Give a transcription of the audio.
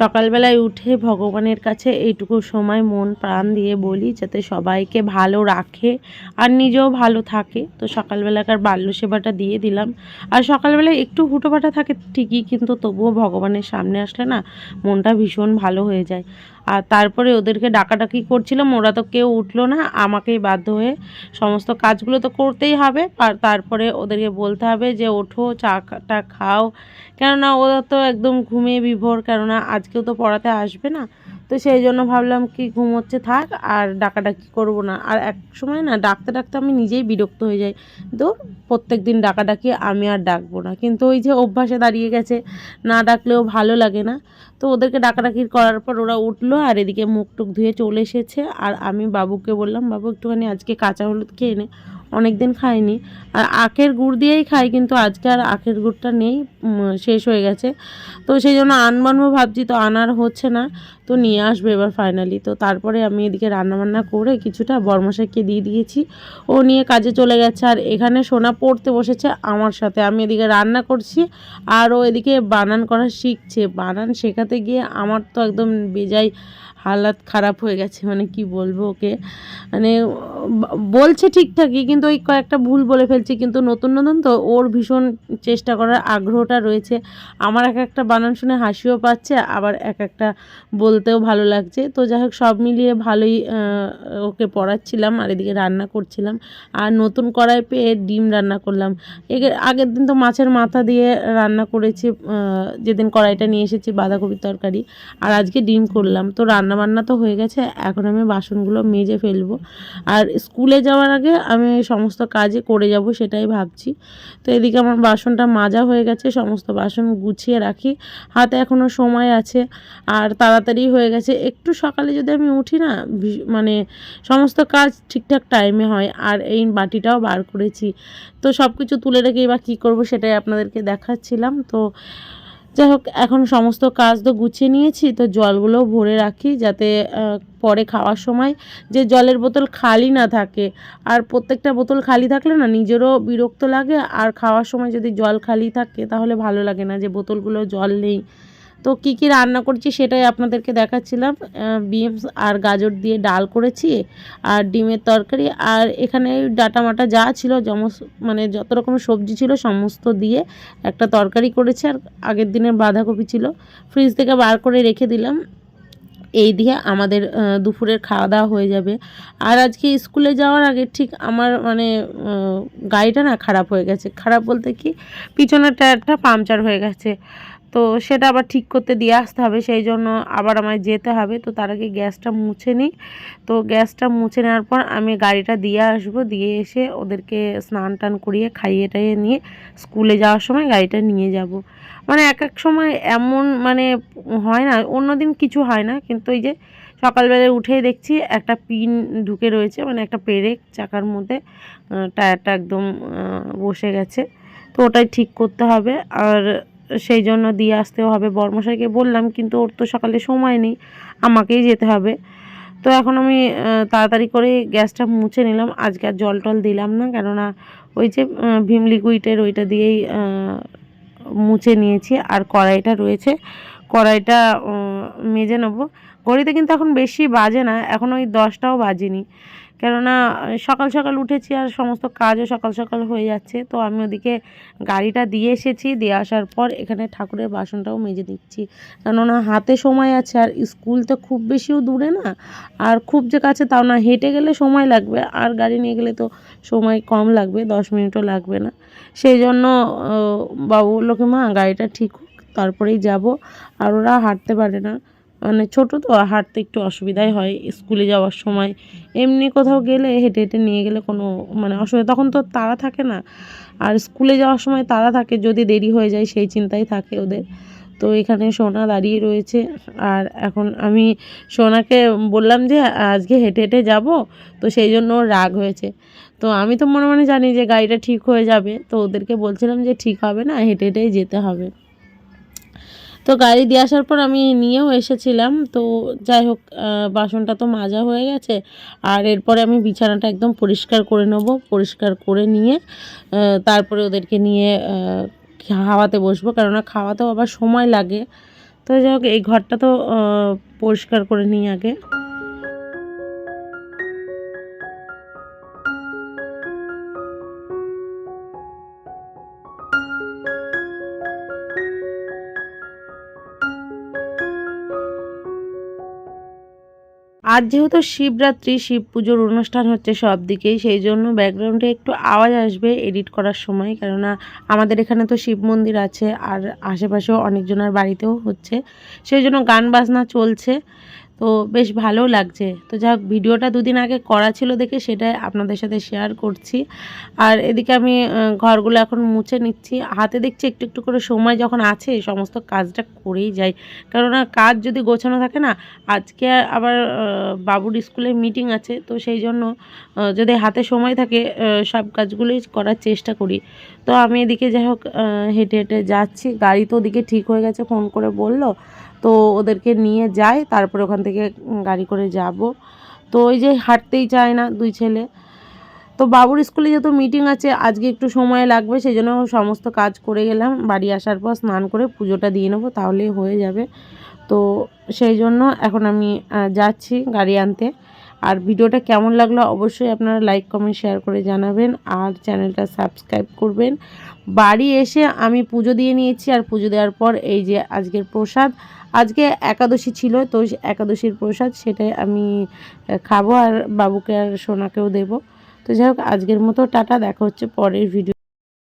সকালবেলায় উঠে ভগবানের কাছে এইটুকু সময় মন প্রাণ দিয়ে বলি যাতে সবাইকে ভালো রাখে আর নিজেও ভালো থাকে। তো সকালবেলাকার বাল্য সেবাটা দিয়ে দিলাম। আর সকালবেলায় একটু হুটোপাটা থাকে ঠিকই, কিন্তু তবুও ভগবানের সামনে আসলে না মনটা ভীষণ ভালো হয়ে যায়। আর তারপরে ওদেরকে ডাকাডাকি করছিলাম, ওরা তো কেউ উঠল না, আমাকেই বাধ্য হয়ে সমস্ত কাজগুলো তো করতেই হবে। আর তারপরে ওদেরকে বলতে হবে যে, ওঠো, চাটা খাও। কেননা ওরা তো একদম ঘুমিয়ে বিভোর, কেননা আজকেও তো পড়াতে আসবে না। তো সেই জন্য ভাবলাম কি ঘুমোচ্ছে থাক, আর ডাকাডাকি করব না। আর এক সময় না, ডাকতে ডাকতে আমি নিজেই বিরক্ত হয়ে যাই। তো প্রত্যেক দিন ডাকাডাকি আমি আর ডাকবো না। কিন্তু ওই যে অভ্যাসে দাঁড়িয়ে গেছে, না ডাকলেও ভালো লাগে না। তো ওদেরকে ডাকাডাকি করার পর ওরা উঠল, আর এদিকে মুখ টুক ধুয়ে চলে এসেছে। আর আমি বাবুকে বললাম, বাবু, একটুখানি আজকে কাঁচা হলুদ খেয়ে নে। অনেক দিন খাইনি। আর আখের গুড় দিয়েই খাই, কিন্তু আজকে আর আখের গুড়টা নেই শেষ হয়ে গেছে। তো সেই জন্য আনবানবো ভাবছি, তো আনার হচ্ছে না। তো নিয়ে আসবে এবার ফাইনালি তো তারপরে আমি এদিকে রান্নাবান্না করে কিছুটা বর্মশাইকে দিয়ে দিয়েছি। ও নিয়ে কাজে চলে গেছে আর এখানে সোনা পড়তে বসেছে আমার সাথে। আমি এদিকে রান্না করছি আর ও এদিকে বানান করা শিখছে। বানান শেখাতে গিয়ে আমার তো একদম বেজায় হালাত খারাপ হয়ে গেছে মানে কি বলব ওকে? মানে বলছে ঠিকঠাকই কিন্তু ওই কয়েকটা ভুল বলে ফেলছে, কিন্তু নতুন নতুন তো ওর ভীষণ চেষ্টা করার আগ্রহটা রয়েছে। আমার এক একটা বানান শুনে হাসিও পাচ্ছে, আবার এক একটা বলতেও ভালো লাগছে। তো যাই হোক সব মিলিয়ে ভালোই ওকে পড়াচ্ছিলাম আর এদিকে রান্না করছিলাম। আর নতুন কড়াই পেয়ে ডিম রান্না করলাম। এর আগের দিন তো মাছের মাথা দিয়ে রান্না করেছি যেদিন কড়াইটা নিয়ে এসেছি বাঁধাকপির তরকারি। আর আজকে ডিম করলাম। তো রান্না বান্না তো হয়ে গেছে, এখন আমি বাসনগুলো মেজে ফেলব। আর স্কুলে যাওয়ার আগে আমি সমস্ত কাজে করে যাব সেটাই ভাবছি। তো এদিকে আমার বাসনটা মাজা হয়ে গেছে, সমস্ত বাসন গুছিয়ে রাখি। হাতে এখনও সময় আছে। আর তাড়াতাড়ি হয়ে গেছে। একটু সকালে যদি আমি উঠি না মানে সমস্ত কাজ ঠিকঠাক টাইমে হয় আর এই বাটিটাও বার করেছি। তো সব কিছু তুলে রেখে বা কী করব সেটাই আপনাদেরকে দেখাচ্ছিলাম। তো যাই হোক, এখন সমস্ত কাজ তো গুছিয়ে নিয়েছি, তো জলগুলো ভরে রাখি যাতে পরে খাওয়ার সময় যে জলের বোতল খালি না থাকে, আর প্রত্যেকটা বোতল খালি থাকলে না নিজেরও বিরক্ত লাগে, আর খাওয়ার সময় যদি জল খালি থাকে তাহলে ভালো লাগে না যে বোতলগুলো জল নেই। তো কি কি রান্না করছি সেটাই আপনাদেরকে দেখাচ্ছিলাম। বিনস আর গাজর দিয়ে ডাল করেছি আর ডিমের তরকারি আর এখানে ডাটা মাটা যা ছিল যমস মানে যত রকম সবজি ছিল সমস্ত দিয়ে একটা তরকারি করেছি আর আগের দিনের বাঁধাকপি ছিল। ফ্রিজ থেকে বার করে রেখে দিলাম। এই দিয়ে আমাদের দুপুরের খাওয়া দাওয়া হয়ে যাবে। আর আজকে স্কুলে যাওয়ার আগে ঠিক আমার মানে গাড়িটা না খারাপ হয়ে গেছে। খারাপ বলতে কি? পিছনের টায়ারটা পাংচার হয়ে গেছে। তো সেটা আবার ঠিক করতে দিয়ে আসতে হবে, সেই জন্য আবার আমায় যেতে হবে। তো তার আগে গ্যাসটা মুছে নিই। তো গ্যাসটা মুছে নেওয়ার পর আমি গাড়িটা দিয়ে আসব, দিয়ে এসে ওদেরকে স্নান টান করিয়ে খাইয়ে টাইয়ে নিয়ে স্কুলে যাওয়ার সময় গাড়িটা নিয়ে যাব। মানে এক এক সময় এমন মানে হয় না অন্য দিন কিছু হয় না, কিন্তু ওই যে সকালবেলায় উঠেই দেখছি একটা পিন ঢুকে রয়েছে মানে একটা পেরেক চাকার মধ্যে টায়ারটা একদম বসে গেছে। তো ওটাই ঠিক করতে হবে। আর সেই জন্য দিয়ে আসতেও হবে। বর্মশাইকে বললাম, কিন্তু ওর তো সকালে সময় নেই, আমাকেই যেতে হবে। তো এখন আমি তাড়াতাড়ি করে গ্যাসটা মুছে নিলাম। আজকে আর জল টল দিলাম না, কেননা ওই যে ভিম লিকুইডের ওইটা দিয়েই মুছে নিয়েছি। আর কড়াইটা রয়েছে কড়াইটা মেজে নেব। ঘড়িতে কিন্তু এখন বেশি বাজে না, এখন ওই দশটাও বাজেনি। কেননা, সকাল সকাল উঠেছি আর সমস্ত কাজও সকাল সকাল হয়ে যাচ্ছে, তো আমি ওদিকে গাড়িটা দিয়ে এসেছি, দিয়ে আসার পর এখানে ঠাকুরের বাসনটাও মেজে দিচ্ছি কেননা, হাতে সময় আছে আর স্কুল তো খুব বেশিও দূরে না, আর খুব যে কাছে তাও না, হেঁটে গেলে সময় লাগবে, আর গাড়ি নিয়ে গেলে তো সময় কম লাগবে, দশ মিনিটও লাগবে না। সেই জন্য বাবু বলল কি, মা, গাড়িটা ঠিক তারপরেই যাব। আর ওরা হাঁটতে পারে না। মানে ছোটো তো হাঁটতে একটু অসুবিধাই হয় স্কুলে যাওয়ার সময়। এমনি কোথাও গেলে, হেঁটে হেঁটে নিয়ে গেলে কোনো মানে অসুবিধা। তখন তো তারা থাকে না। আর স্কুলে যাওয়ার সময় তারা থাকে, যদি দেরি হয়ে যায় সেই চিন্তাই থাকে ওদের। তো এখানে সোনা দাঁড়িয়ে রয়েছে। আর এখন আমি সোনাকে বললাম যে, আজকে হেঁটে হেঁটে যাব। তো সেই জন্য রাগ হয়েছে। তো আমি তো মনে মনে জানি যে, গাড়িটা ঠিক হয়ে যাবে। তো ওদেরকে বলছিলাম যে, ঠিক হবে না, হেঁটে হেঁটেই যেতে হবে। তো গাড়ি দিয়ে আসার পর আমি নিয়েও এসেছিলাম। তো যাই হোক বাসনটা তো মাজা হয়ে গেছে। আর এরপরে আমি বিছানাটা একদম পরিষ্কার করে নেব, পরিষ্কার করে নিয়ে তারপরে ওদেরকে নিয়ে খাওয়াতে বসবো। কেননা খাওয়াতেও আবার সময় লাগে। তো যাই হোক, এই ঘরটা তো পরিষ্কার করে নিই আগে। আজ যেহেতু শিবরাত্রি, শিব পুজোর অনুষ্ঠান হচ্ছে সব দিকেই, সেই জন্য ব্যাকগ্রাউন্ডে একটু আওয়াজ আসবে এডিট করার সময়। কেননা আমাদের এখানে তো শিব মন্দির আছে আর আশেপাশেও অনেকজনের বাড়িতেও হচ্ছে। সেই জন্য গান বাজনা চলছে। তো বেশ ভালোও লাগছে। তো যাক, ভিডিওটা দুদিন আগে করা ছিল দেখে সেটাই আপনাদের সাথে শেয়ার করছি। আর এদিকে আমি ঘরগুলো এখন মুছে নিচ্ছি। হাতে দেখছি একটু একটু করে সময় যখন আছে, সমস্ত কাজটা করেই যাই। কেননা কাজ যদি গোছানো থাকে না, আজকে আবার বাবুর স্কুলে মিটিং আছে, তো সেই জন্য যদি হাতে সময় থাকে সব কাজগুলোই করার চেষ্টা করি। তো আমি এদিকে যাই হোক হেঁটে হেঁটে যাচ্ছি। গাড়ি তো ওদিকে ঠিক হয়ে গেছে ফোন করে বলল। তো ওদেরকে নিয়ে যাই, তারপর ওখান থেকে গাড়ি করে যাব। তো ওই যে হাঁটতেই চায় না দুই ছেলে। তো বাবুর স্কুলে যেহেতু মিটিং আছে, আজকে একটু সময় লাগবে সেই জন্য সমস্ত কাজ করে গেলাম। বাড়ি আসার পর স্নান করে পুজোটা দিয়ে নেব, তাহলেই হয়ে যাবে। তো সেই জন্য এখন আমি যাচ্ছি গাড়ি আনতে। আর ভিডিওটা কেমন লাগল অবশ্যই আপনারা লাইক কমেন্ট শেয়ার করে জানাবেন আর চ্যানেলটা সাবস্ক্রাইব করবেন। বাড়ি এসে আমি পুজো দিয়ে নিয়েছি আর পুজো দেওয়ার পর এই যে আজকের প্রসাদ, আজকে একাদশী ছিল তো একাদশীর প্রসাদ সেটাই আমি খাব আর বাবুকে আর সোনাকেও দেবো। তো যাই হোক, আজকের মতো টাটা, দেখা হচ্ছে পরের ভিডিও